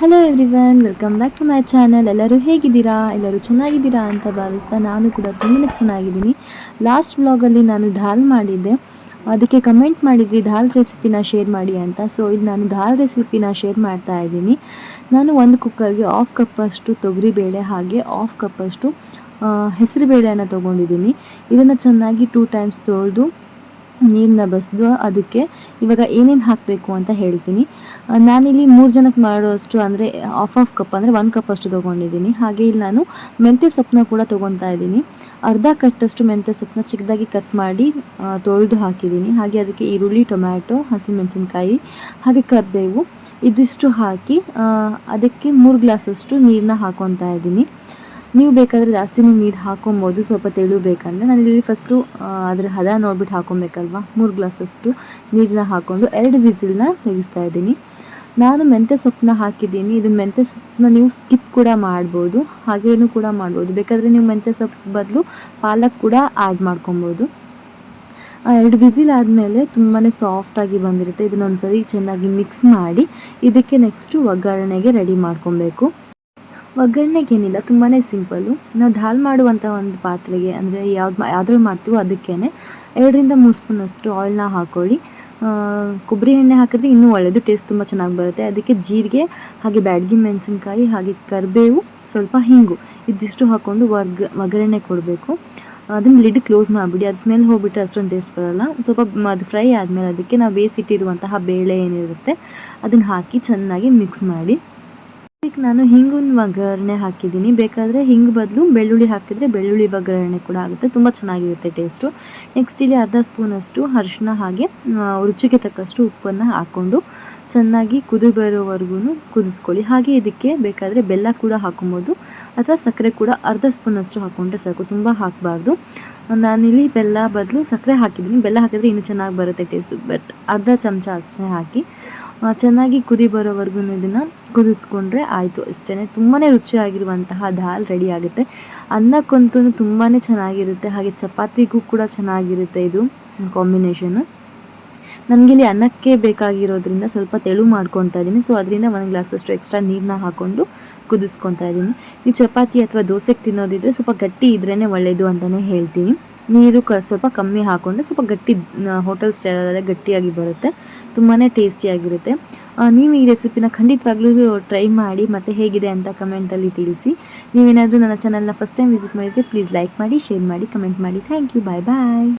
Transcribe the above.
Hello everyone welcome back to my channel ಎಲ್ಲರೂ ಹೇಗಿದ್ದೀರಾ? ಎಲ್ಲರೂ ಚೆನ್ನಾಗಿದ್ದೀರಾ ಅಂತ ಭಾವಿಸ್ತಾ ನಾನು ಕೂಡ ತುಂಬಾ ಚೆನ್ನಾಗಿದ್ದೀನಿ. ಲಾಸ್ಟ್ ವ್ಲಾಗಲ್ಲಿ ನಾನು ದಾಲ್ ಮಾಡಿದ್ದೆ. ಅದಕ್ಕೆ ಕಮೆಂಟ್ ಮಾಡಿದ್ವಿ, ದಾಲ್ ರೆಸಿಪಿನ ಶೇರ್ ಮಾಡಿ ಅಂತ. ಸೊ ಇದು ನಾನು ದಾಲ್ ರೆಸಿಪಿನ ಶೇರ್ ಮಾಡ್ತಾ ಇದ್ದೀನಿ. ನಾನು ಒಂದು ಕುಕ್ಕರ್ಗೆ ಆಫ್ ಕಪ್ಪಷ್ಟು ತೊಗರಿಬೇಳೆ ಹಾಗೆ ಆಫ್ ಕಪ್ಪಷ್ಟು ಹೆಸರು ಬೇಳೆಯನ್ನು ತೊಗೊಂಡಿದ್ದೀನಿ. ಇದನ್ನು ಚೆನ್ನಾಗಿ ಟೂ ಟೈಮ್ಸ್ ತೊಳೆದು ನೀರನ್ನ ಬಸಿದು, ಅದಕ್ಕೆ ಇವಾಗ ಏನೇನು ಹಾಕಬೇಕು ಅಂತ ಹೇಳ್ತೀನಿ. ನಾನಿಲ್ಲಿ ಮೂರು ಜನಕ್ಕೆ ಮಾಡೋಷ್ಟು ಅಂದರೆ ಆಫ್ ಆಫ್ ಕಪ್ ಅಂದರೆ ಒನ್ ಕಪ್ ಅಷ್ಟು ತೊಗೊಂಡಿದ್ದೀನಿ. ಹಾಗೆ ಇಲ್ಲಿ ನಾನು ಮೆಂತ್ಯ ಸೊಪ್ಪನ್ನ ಕೂಡ ತೊಗೊತಾ ಇದ್ದೀನಿ. ಅರ್ಧ ಕಟ್ಟಷ್ಟು ಮೆಂತ್ಯ ಸೊಪ್ಪನ್ನ ಚಿಕ್ಕದಾಗಿ ಕಟ್ ಮಾಡಿ ತೊಳೆದು ಹಾಕಿದ್ದೀನಿ. ಹಾಗೆ ಅದಕ್ಕೆ ಈರುಳ್ಳಿ, ಟೊಮ್ಯಾಟೊ, ಹಸಿಮೆಣಸಿನ್ಕಾಯಿ, ಹಾಗೆ ಕರಿಬೇವು, ಇದಿಷ್ಟು ಹಾಕಿ ಅದಕ್ಕೆ ಮೂರು ಗ್ಲಾಸಷ್ಟು ನೀರನ್ನ ಹಾಕೊತಾ ಇದ್ದೀನಿ. ನೀವು ಬೇಕಾದರೆ ಜಾಸ್ತಿನೇ ನೀರು ಹಾಕೊಬೋದು, ಸ್ವಲ್ಪ ತೆಳು ನಾನು ಇಲ್ಲಿ ಫಸ್ಟು ಅದರ ಹದ ನೋಡ್ಬಿಟ್ಟು ಹಾಕೊಬೇಕಲ್ವಾ? ಮೂರು ಗ್ಲಾಸಷ್ಟು ನೀರನ್ನ ಹಾಕ್ಕೊಂಡು ಎರಡು ವಿಸಿಲ್ನ ತೆಗಿಸ್ತಾ ಇದ್ದೀನಿ. ನಾನು ಮೆಂತ್ಯ ಸೊಪ್ಪನ್ನ ಹಾಕಿದ್ದೀನಿ. ಇದು ಮೆಂತ್ಯ ಸೊಪ್ಪನ್ನ ನೀವು ಸ್ಕಿಪ್ ಕೂಡ ಮಾಡ್ಬೋದು. ಹಾಗೇನು ಕೂಡ ಮಾಡ್ಬೋದು. ಬೇಕಾದರೆ ನೀವು ಮೆಂತ್ಯ ಸೊಪ್ಪು ಬದಲು ಪಾಲಕ್ ಕೂಡ ಆ್ಯಡ್ ಮಾಡ್ಕೊಬೋದು. ಎರಡು ವಿಸಿಲ್ ಆದಮೇಲೆ ತುಂಬಾ ಸಾಫ್ಟಾಗಿ ಬಂದಿರುತ್ತೆ. ಇದನ್ನೊಂದ್ಸರಿ ಚೆನ್ನಾಗಿ ಮಿಕ್ಸ್ ಮಾಡಿ ಇದಕ್ಕೆ ನೆಕ್ಸ್ಟು ಒಗ್ಗರಣೆಗೆ ರೆಡಿ ಮಾಡ್ಕೊಬೇಕು. ಒಗ್ಗರಣೆಗೇನಿಲ್ಲ ತುಂಬಾ ಸಿಂಪಲ್ಲು ನಾವು ದಾಲ್ ಮಾಡುವಂಥ ಒಂದು ಪಾತ್ರೆಗೆ, ಅಂದರೆ ಯಾವ್ದು ಯಾವ್ದ್ರಲ್ಲಿ ಮಾಡ್ತೀವೋ ಅದಕ್ಕೇ ಎರಡರಿಂದ ಮೂರು ಸ್ಪೂನಷ್ಟು ಆಯಿಲ್ನ ಹಾಕ್ಕೊಳ್ಳಿ ಕೊಬ್ಬರಿ ಎಣ್ಣೆ ಹಾಕಿದ್ರೆ ಇನ್ನೂ ಒಳ್ಳೆಯದು ಟೇಸ್ಟ್ ತುಂಬ ಚೆನ್ನಾಗಿ ಬರುತ್ತೆ. ಅದಕ್ಕೆ ಜೀರಿಗೆ, ಹಾಗೆ ಬ್ಯಾಡಗಿ ಮೆಣಸಿನ್ಕಾಯಿ, ಹಾಗೆ ಕರಿಬೇವು, ಸ್ವಲ್ಪ ಹಿಂಗು, ಇದಿಷ್ಟು ಹಾಕ್ಕೊಂಡು ಒಗ್ ಒಗ್ಗರಣೆ ಕೊಡಬೇಕು. ಅದನ್ನು ಲಿಡ್ ಕ್ಲೋಸ್ ಮಾಡಿಬಿಡಿ, ಅದು ಸ್ಮೆಲ್ ಹೋಗ್ಬಿಟ್ರೆ ಅಷ್ಟೊಂದು ಟೇಸ್ಟ್ ಬರೋಲ್ಲ. ಸ್ವಲ್ಪ ಅದು ಫ್ರೈ ಆದಮೇಲೆ ಅದಕ್ಕೆ ನಾವು ಬೇಯಿಸಿಟ್ಟಿರುವಂತಹ ಬೇಳೆ ಏನಿರುತ್ತೆ, ಅದನ್ನು ಹಾಕಿ ಚೆನ್ನಾಗಿ ಮಿಕ್ಸ್ ಮಾಡಿ. ಇದಕ್ಕೆ ನಾನು ಹಿಂಗಿನ ಒಗ್ಗರಣೆ ಹಾಕಿದ್ದೀನಿ. ಬೇಕಾದರೆ ಹಿಂಗೆ ಬದಲು ಬೆಳ್ಳುಳ್ಳಿ ಹಾಕಿದರೆ ಬೆಳ್ಳುಳ್ಳಿ ಒಗ್ಗರಣೆ ಕೂಡ ಆಗುತ್ತೆ. ತುಂಬ ಚೆನ್ನಾಗಿರುತ್ತೆ ಟೇಸ್ಟು ನೆಕ್ಸ್ಟ್ ಇಲ್ಲಿ ಅರ್ಧ ಸ್ಪೂನಷ್ಟು ಅರಿಶಿನ ಹಾಗೆ ರುಚಿಗೆ ತಕ್ಕಷ್ಟು ಉಪ್ಪನ್ನು ಹಾಕ್ಕೊಂಡು ಚೆನ್ನಾಗಿ ಕುದಿ ಬರೋವರೆಗೂ ಕುದಿಸ್ಕೊಳ್ಳಿ. ಹಾಗೆ ಇದಕ್ಕೆ ಬೇಕಾದರೆ ಬೆಲ್ಲ ಕೂಡ ಹಾಕೊಬೋದು ಅಥವಾ ಸಕ್ಕರೆ ಕೂಡ ಅರ್ಧ ಸ್ಪೂನಷ್ಟು ಹಾಕ್ಕೊಂಡ್ರೆ ಸಾಕು. ತುಂಬ ಹಾಕಬಾರ್ದು. ನಾನಿಲ್ಲಿ ಬೆಲ್ಲ ಬದಲು ಸಕ್ಕರೆ ಹಾಕಿದ್ದೀನಿ. ಬೆಲ್ಲ ಹಾಕಿದರೆ ಇನ್ನೂ ಚೆನ್ನಾಗಿ ಬರುತ್ತೆ ಟೇಸ್ಟು ಬಟ್ ಅರ್ಧ ಚಮಚ ಅಷ್ಟೇ ಹಾಕಿ ಚೆನ್ನಾಗಿ ಕುದಿ ಬರೋವರೆಗೂ ಇದನ್ನು ಕುದಿಸ್ಕೊಂಡ್ರೆ ಆಯಿತು. ಅಷ್ಟೇ ತುಂಬಾ ರುಚಿಯಾಗಿರುವಂತಹ ದಾಲ್ ರೆಡಿ ಆಗುತ್ತೆ. ಅನ್ನಕ್ಕಂತೂ ತುಂಬಾ ಚೆನ್ನಾಗಿರುತ್ತೆ. ಹಾಗೆ ಚಪಾತಿಗೂ ಕೂಡ ಚೆನ್ನಾಗಿರುತ್ತೆ ಇದು ಕಾಂಬಿನೇಷನು ನನಗಿಲ್ಲಿ ಅನ್ನಕ್ಕೆ ಬೇಕಾಗಿರೋದ್ರಿಂದ ಸ್ವಲ್ಪ ತೆಳು ಮಾಡ್ಕೊತಾ ಇದ್ದೀನಿ. ಸೊ ಅದರಿಂದ ಒಂದು ಗ್ಲಾಸಷ್ಟು ಎಕ್ಸ್ಟ್ರಾ ನೀರನ್ನ ಹಾಕ್ಕೊಂಡು ಕುದಿಸ್ಕೊತಾ ಇದ್ದೀನಿ. ಈ ಚಪಾತಿ ಅಥವಾ ದೋಸೆಗೆ ತಿನ್ನೋದಿದ್ರೆ ಸ್ವಲ್ಪ ಗಟ್ಟಿ ಇದ್ರೇ ಒಳ್ಳೆಯದು ಅಂತಲೇ ಹೇಳ್ತೀನಿ. ನೀರು ಕ ಸ್ವಲ್ಪ ಕಮ್ಮಿ ಹಾಕ್ಕೊಂಡ್ರೆ ಸ್ವಲ್ಪ ಗಟ್ಟಿ ಹೋಟೆಲ್ ಸ್ಟೈಲಲ್ಲೇ ಗಟ್ಟಿಯಾಗಿ ಬರುತ್ತೆ. ತುಂಬಾ ಟೇಸ್ಟಿಯಾಗಿರುತ್ತೆ ನೀವು ಈ ರೆಸಿಪಿನ ಖಂಡಿತವಾಗ್ಲೂ ಟ್ರೈ ಮಾಡಿ ಮತ್ತು ಹೇಗಿದೆ ಅಂತ ಕಮೆಂಟಲ್ಲಿ ತಿಳಿಸಿ. ನೀವೇನಾದರೂ ನನ್ನ ಚಾನಲ್ನ ಫಸ್ಟ್ ಟೈಮ್ ವಿಸಿಟ್ ಮಾಡಿದರೆ ಪ್ಲೀಸ್ ಲೈಕ್ ಮಾಡಿ ಶೇರ್ ಮಾಡಿ ಕಮೆಂಟ್ ಮಾಡಿ. Thank you bye bye